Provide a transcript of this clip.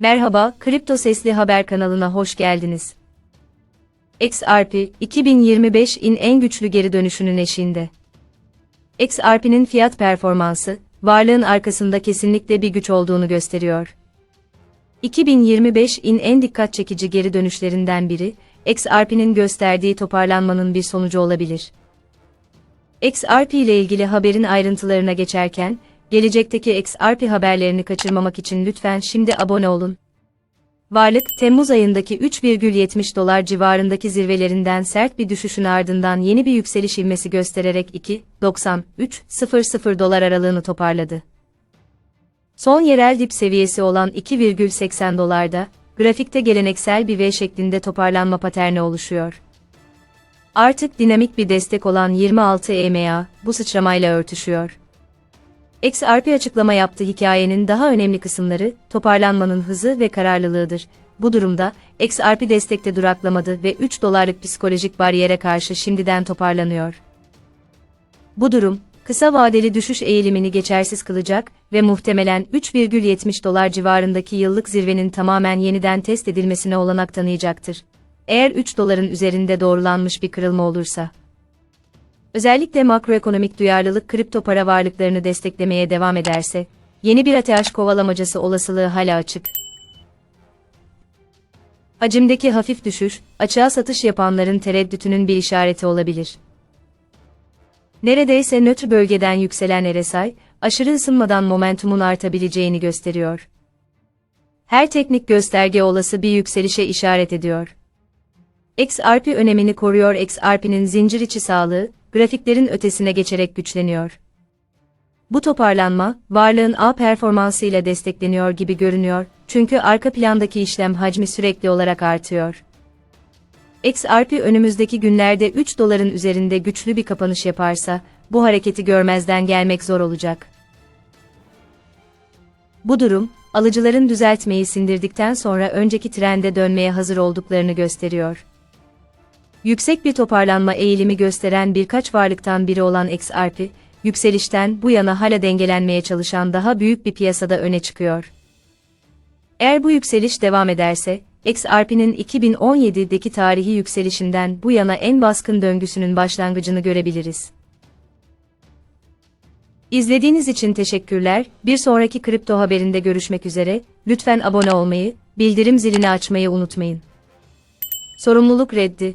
Merhaba, Kripto Sesli Haber kanalına hoş geldiniz. XRP, 2025'in en güçlü geri dönüşünün eşiğinde. XRP'nin fiyat performansı, varlığın arkasında kesinlikle bir güç olduğunu gösteriyor. 2025'in en dikkat çekici geri dönüşlerinden biri, XRP'nin gösterdiği toparlanmanın bir sonucu olabilir. XRP ile ilgili haberin ayrıntılarına geçerken, gelecekteki XRP haberlerini kaçırmamak için lütfen şimdi abone olun. Varlık, Temmuz ayındaki 3,70 dolar civarındaki zirvelerinden sert bir düşüşün ardından yeni bir yükseliş ivmesi göstererek 2.9300 dolar aralığını toparladı. Son yerel dip seviyesi olan 2,80 dolarda, grafikte geleneksel bir V şeklinde toparlanma paterni oluşuyor. Artık dinamik bir destek olan 26 EMA, bu sıçramayla örtüşüyor. XRP açıklama yaptı hikayenin daha önemli kısımları, toparlanmanın hızı ve kararlılığıdır. Bu durumda, XRP destekte duraklamadı ve 3 dolarlık psikolojik bariyere karşı şimdiden toparlanıyor. Bu durum, kısa vadeli düşüş eğilimini geçersiz kılacak ve muhtemelen 3,70 dolar civarındaki yıllık zirvenin tamamen yeniden test edilmesine olanak tanıyacaktır. Eğer 3 doların üzerinde doğrulanmış bir kırılma olursa. Özellikle makroekonomik duyarlılık kripto para varlıklarını desteklemeye devam ederse, yeni bir ateş kovalamacası olasılığı hala açık. Hacimdeki hafif düşüş, açığa satış yapanların tereddütünün bir işareti olabilir. Neredeyse nötr bölgeden yükselen RSI, aşırı ısınmadan momentumun artabileceğini gösteriyor. Her teknik gösterge olası bir yükselişe işaret ediyor. XRP önemini koruyor XRP'nin zincir içi sağlığı, grafiklerin ötesine geçerek güçleniyor. Bu toparlanma, varlığın A performansıyla destekleniyor gibi görünüyor, çünkü arka plandaki işlem hacmi sürekli olarak artıyor. XRP önümüzdeki günlerde 3 doların üzerinde güçlü bir kapanış yaparsa, bu hareketi görmezden gelmek zor olacak. Bu durum, alıcıların düzeltmeyi sindirdikten sonra önceki trende dönmeye hazır olduklarını gösteriyor. Yüksek bir toparlanma eğilimi gösteren birkaç varlıktan biri olan XRP, yükselişten bu yana hala dengelenmeye çalışan daha büyük bir piyasada öne çıkıyor. Eğer bu yükseliş devam ederse, XRP'nin 2017'deki tarihi yükselişinden bu yana en baskın döngüsünün başlangıcını görebiliriz. İzlediğiniz için teşekkürler. Bir sonraki kripto haberinde görüşmek üzere. Lütfen abone olmayı, bildirim zilini açmayı unutmayın. Sorumluluk reddi.